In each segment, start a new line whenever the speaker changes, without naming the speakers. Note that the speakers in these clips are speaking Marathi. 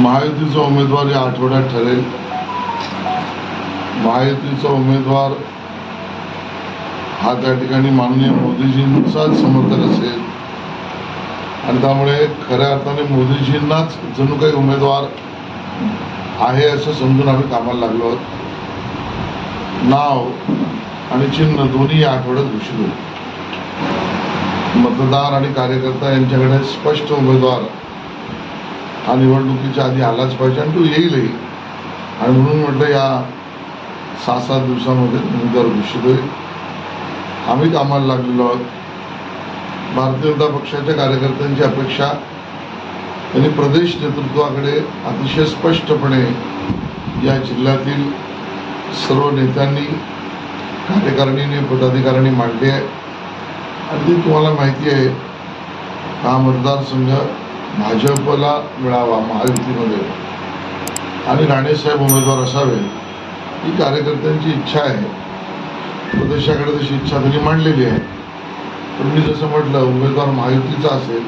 महायुतीचा उमेदवार या आठवड्यात ठरेल. महायुतीचा उमेदवार हा त्या ठिकाणी माननीय मोदीजींचाच समर्थक असेल. आणि त्यामुळे खऱ्या अर्थाने मोदीजींनाच जणू काही उमेदवार आहे असं समजून आम्ही कामाला लागलो आहोत. नाव आणि चिन्ह दोन्ही या आठवड्यात घोषित होईल. मतदार आणि कार्यकर्ता यांच्याकडे स्पष्ट उमेदवार हा निवडणुकीच्या आधी आलाच पाहिजे आणि तो येईलही. आणि म्हणून म्हटलं या सहा सात दिवसामध्ये उमेदवार घोषित होईल. आम्ही कामाला लागलेलो आहोत. भारतीय जनता पक्षाच्या कार्यकर्त्यांची अपेक्षा त्यांनी प्रदेश नेतृत्वाकडे अतिशय स्पष्टपणे या जिल्ह्यातील सर्व नेत्यांनी कार्यकारिणीने पदाधिकाऱ्यांनी मांडली आहे. आणि ती तुम्हाला माहिती आहे हा मतदारसंघ भाजपला मिळावा महायुतीमध्ये. आणि राणेसाहेब उमेदवार असावे ही कार्यकर्त्यांची इच्छा आहे. प्रदेशाकडे तशी इच्छा त्यांनी मांडलेली आहे. पण मी जसं म्हटलं उमेदवार महायुतीचा असेल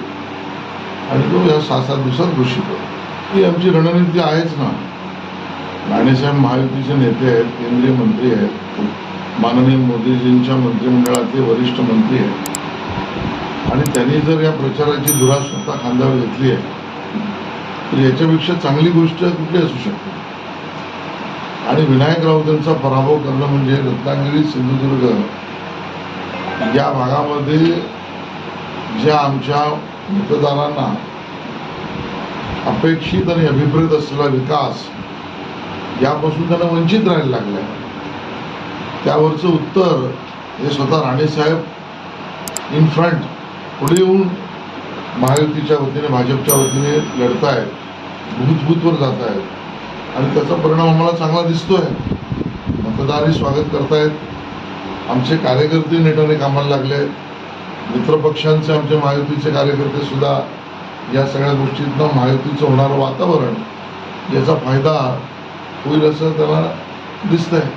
आणि तो या सहा सात दिवसात घोषित ही आमची रणनीती आहेच ना. राणेसाहेब महायुतीचे नेते आहेत केंद्रीय मंत्री आहेत माननीय मोदीजींच्या मंत्रिमंडळातले वरिष्ठ मंत्री आहेत. आणि त्यांनी जर या प्रचाराची दुरावस्था खांद्यावर घेतली आहे तर याच्यापेक्षा चांगली गोष्ट कुठली असू शकते? आणि विनायक राऊतांचा पराभव करणं म्हणजे रत्नागिरी सिंधुदुर्ग या भागामध्ये ज्या आमच्या मतदारांना अपेक्षित आणि अभिप्रेत असलेला विकास यापासून त्यांना वंचित राहायला लागलं आहे त्यावरचं उत्तर हे स्वतः राणेसाहेब इन फ्रंट पुढे येऊन महायुतीच्या वतीने भाजपच्या वतीने लढत आहेत भूतभूतवर जात आहेत आणि त्याचा परिणाम आम्हाला चांगला दिसतोय. मतदारही स्वागत करतायत. आमचे कार्यकर्ते नेटाने कामाला लागले. आहेत मित्रपक्षांचे आमचे महायुतीचे कार्यकर्ते सुद्धा या सगळ्या गोष्टीतनं महायुतीचं होणारं वातावरण याचा फायदा होईल असं त्याला दिसतंय.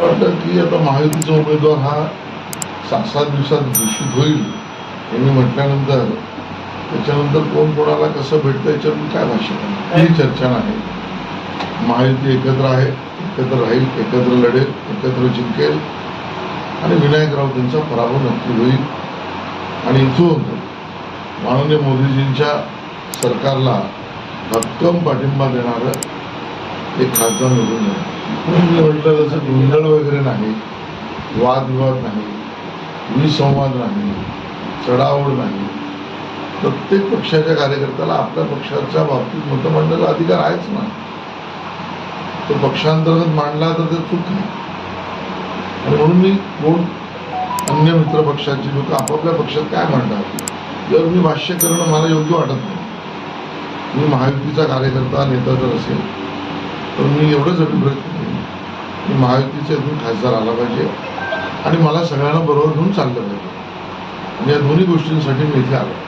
वाटतं की आता महायुतीचा उमेदवार हा सात सात दिवसात घोषित होईल. मी म्हटल्यानंतर त्याच्यानंतर कोण कोणाला कसं भेटतं याच्यावर मी काय भाष्य ही चर्चा नाही. महायुती एकत्र आहे एकत्र राहील एकत्र लढेल एकत्र जिंकेल. आणि विनायक राऊत यांचा पराभव नक्की होईल. आणि इथून माननीय मोदीजींच्या सरकारला भक्कम पाठिंबा देणारं एक खासदार निवडून मी म्हटलं तसं गोंधळ वगैरे नाही वादविवाद नाही विसंवाद नाही चढाओढ नाही. प्रत्येक पक्षाच्या कार्यकर्त्याला आपल्या पक्षाच्या बाबतीत मतं मांडण्याचा अधिकार आहेच ना. तो पक्षांतर्गत मांडला तर ते चूक नाही. आणि म्हणून मी कोण अन्य मित्र पक्षाची लोक आपापल्या पक्षात काय मांडतात यावर मी भाष्य करणं मला योग्य वाटत नाही. मी महायुतीचा कार्यकर्ता नेता जर असेल तर मी एवढंच अभिप्रेत करेन. की महायुतीचा खासदार आला पाहिजे. आणि मला सगळ्यांना बरोबर घेऊन चाललं पाहिजे. या दोन्ही गोष्टींसाठी मी इथे आलो.